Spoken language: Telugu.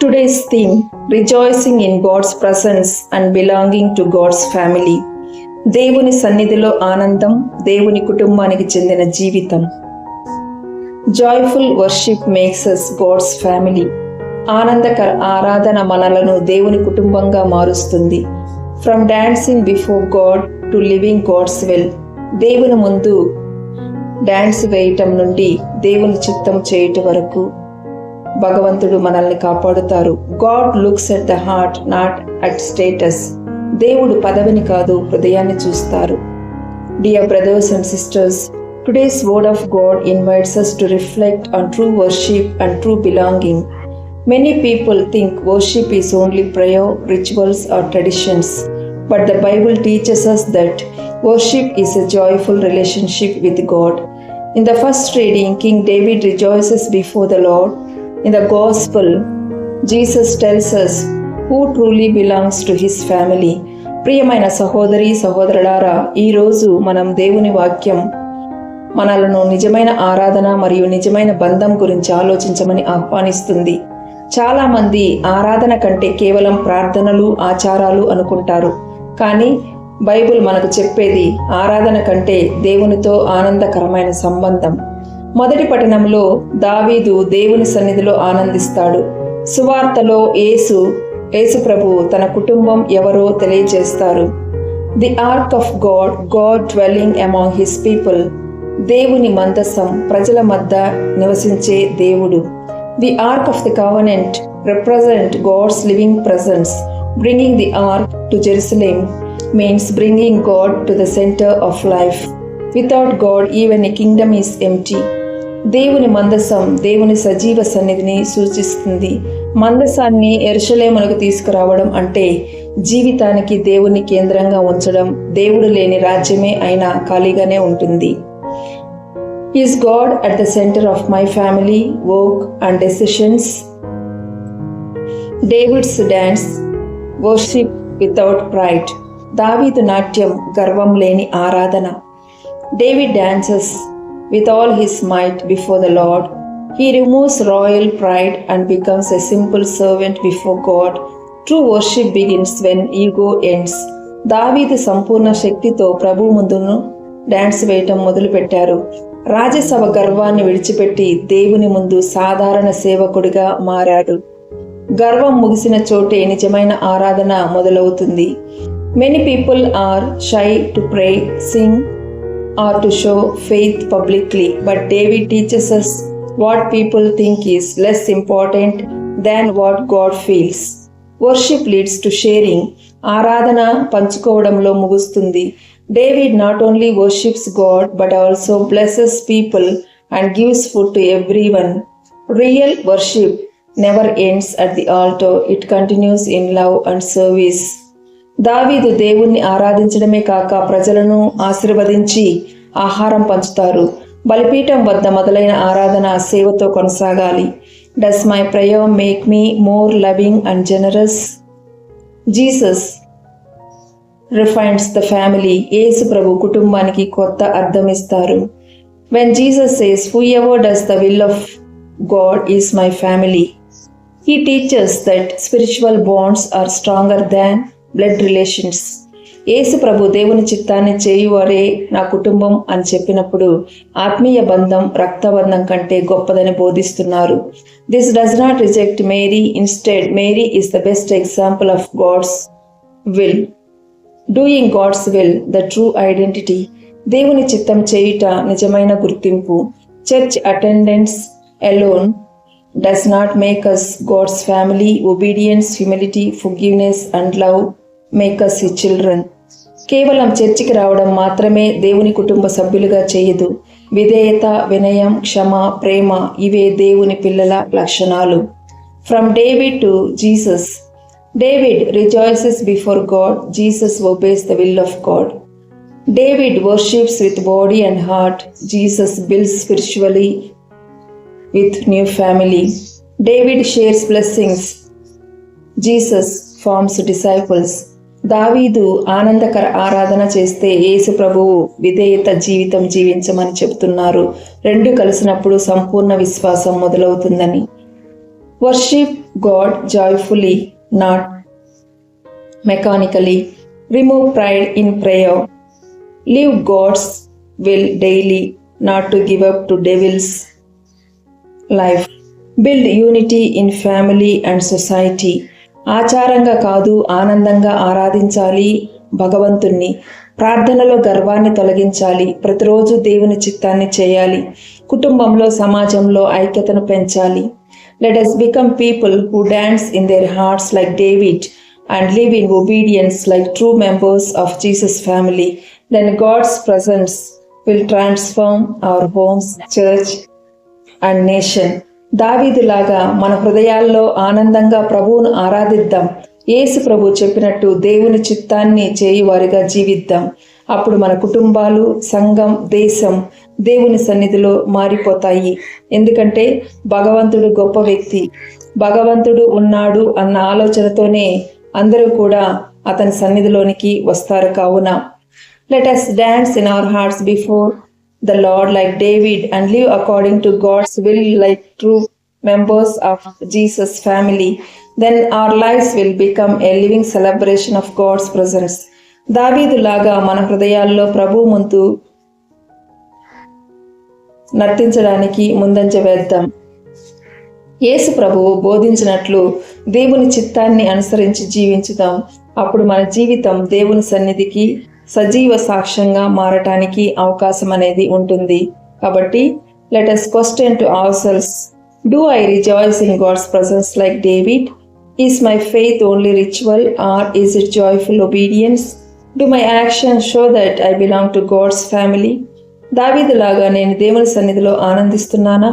Today's theme Rejoicing in God's presence and belonging to God's family. దేవుని సన్నిధిలో ఆనందం దేవుని కుటుంబానికి చెందిన జీవితం. Joyful worship makes us God's family ఆనందకర ఆరాధన మనలను దేవుని కుటుంబంగా మారుస్తుంది. From dancing before God to living God's will దేవుని ముందు డాన్స్ వేయటం నుండి దేవుని చిత్తం చేయటం వరకు భగవంతుడు మనల్ని కాపాడుతారు. God looks at the heart not at status దేవుడు పదవిని కాదు హృదయాన్ని చూస్తారు. Dear brothers and sisters today's word of God invites us to reflect on true worship and true belonging many people think worship is only prayer rituals or traditions but the Bible teachers us that worship is a joyful relationship with God in the first reading King David rejoices before the Lord In the Gospel, Jesus tells us who truly belongs to his family. ప్రియమైన సహోదరి సహోదరులారా ఈరోజు మనం దేవుని వాక్యం మనలను నిజమైన ఆరాధన మరియు నిజమైన బంధం గురించి ఆలోచించమని ఆహ్వానిస్తుంది. చాలామంది ఆరాధన కంటే కేవలం ప్రార్థనలు ఆచారాలు అనుకుంటారు. కానీ బైబిల్ మనకు చెప్పేది ఆరాధన కంటే దేవునితో ఆనందకరమైన సంబంధం. మొదటి పట్టణంలో దావీదు దేవుని సన్నిధిలో ఆనందిస్తాడు. సువార్తలో యేసు యేసు ప్రభు తన కుటుంబం ఎవరో తెలియజేస్తారు. The ark of God God dwelling among his people. దేవుని మందసం ప్రజల మధ్య నివసించే దేవుడు. The ark of the covenant represent God's living presence bringing the ark to Jerusalem. Means bringing God to the centre of life. Without God even a kingdom is empty దేవుని మందసం దేవుని సజీవ సన్నిధిని సూచిస్తుంది. మందసాన్ని ఎరుషలేమునకు తీసుకురావడం అంటే జీవితానికి దేవుని కేంద్రంగా ఉంచడం దేవుడు లేని రాజ్యమే అయినా ఖాళీగానే ఉంటుంది. Is God at the centre of my family work and decisions David's dance worship without pride దావీదు నాట్యం గర్వం లేని ఆరాధన. David dances with all his might before the Lord. He removes royal pride and becomes a simple servant before God true worship begins when ego ends దావీది సంపూర్ణ శక్తితో ప్రభు ముందును డ్యాన్స్ వేయటం మొదలుపెట్టారు రాజ్యసభ గర్వాన్ని విడిచిపెట్టి దేవుని ముందు సాధారణ సేవకుడిగా మారాడు గర్వం ముగిసిన చోటే నిజమైన ఆరాధన మొదలవుతుంది many people are shy to pray sing or to show faith publicly, but David teaches us what people think is less important than what God feels. Worship leads to sharing ఆరాధన పంచుకోవడంలో ముగుస్తుంది David not only worships God but also blesses people and gives food to everyone real worship never ends at the altar it continues in love and service దావీదు దేవుణ్ణి ఆరాధించడమే కాక ప్రజలను ఆశీర్వదించి ఆహారం పంచుతారు. బలిపీఠం వద్ద మొదలైన ఆరాధన సేవతో కొనసాగాలి. Does my prayer make me more loving and generous Jesus refines the family యేసు ప్రభు కుటుంబానికి కొత్త అర్థం ఇస్తారు. When Jesus says whoever does the will of God is my family he teachers that spiritual bonds are stronger than blood relations యేసు ప్రభు దేవుని చిత్తాన్ని చేయువారే నా కుటుంబం అని చెప్పినప్పుడు ఆత్మీయ బంధం రక్తబంధం కంటే గొప్పదని బోధిస్తున్నారు. This does not reject Mary instead Mary is the best example of God's will doing God's will the true identity దేవుని చిత్తం చేయుట నిజమైన గుర్తింపు. Church attendance alone does not make us God's family obedience humility forgiveness and love make us ఈ చిల్డ్రన్. కేవలం చర్చికి రావడం మాత్రమే దేవుని కుటుంబ సభ్యులుగా చేయదు. విధేయత వినయం క్షమ ప్రేమ ఇవే దేవుని పిల్లల లక్షణాలు. From David to Jesus David rejoices before God Jesus obeys the will of God David worships with body and heart Jesus builds spiritually with new family David shares blessings Jesus forms disciples దావీదు ఆనందకర ఆరాధన చేస్తే యేసు ప్రభువు విధేయత జీవితం జీవించమని చెబుతున్నారు. రెండు కలిసినప్పుడు సంపూర్ణ విశ్వాసం మొదలవుతుందని. Worship God joyfully not mechanically remove pride in prayer live God's will daily not to give up to devil's life. Build unity in family and society. ఆచారంగా కాదు ఆనందంగా ఆరాధించాలి భగవంతుణ్ణి. ప్రార్థనలో గర్వాన్ని తొలగించాలి. ప్రతిరోజు దేవుని చిత్తాన్ని చేయాలి. కుటుంబంలో సమాజంలో ఐక్యతను పెంచాలి. Let us become people who dance in their hearts like David and live in obedience like true members of Jesus family then God's presence will transform our homes church and nation దావీదులాగా మన హృదయాల్లో ఆనందంగా ప్రభువును ఆరాధిద్దాం. యేసు ప్రభు చెప్పినట్టు దేవుని చిత్తాన్ని చేయువారిగా జీవిద్దాం. అప్పుడు మన కుటుంబాలు సంఘం దేశం దేవుని సన్నిధిలో మారిపోతాయి. ఎందుకంటే భగవంతుడు గొప్ప వ్యక్తి. భగవంతుడు ఉన్నాడు అన్న ఆలోచనతోనే అందరూ కూడా అతని సన్నిధిలోనికి వస్తారు కావున. Let us dance in our hearts before the Lord like David and live according to God's will like true members of Jesus family then our lives will become a living celebration of God's presence. దావీదులాగా మన హృదయాల్లో ప్రభు ముందు నర్తించడానికి ముందంజ వేద్దాం. యేసు ప్రభువు బోధించినట్లు దేవుని చిత్తాన్ని అనుసరించి జీవించుదాం. అప్పుడు మన జీవితం దేవుని సన్నిధికి సజీవ సాక్ష్యంగా మారటానికి అవకాశం అనేది ఉంటుంది. కాబట్టి let us question to ourselves do I rejoice in God's presence like David is my faith only ritual or is it joyful obedience do my action show that I belong to God's family దావీదులాగా నేను దేవుని సన్నిధిలో ఆనందిస్తున్నానా?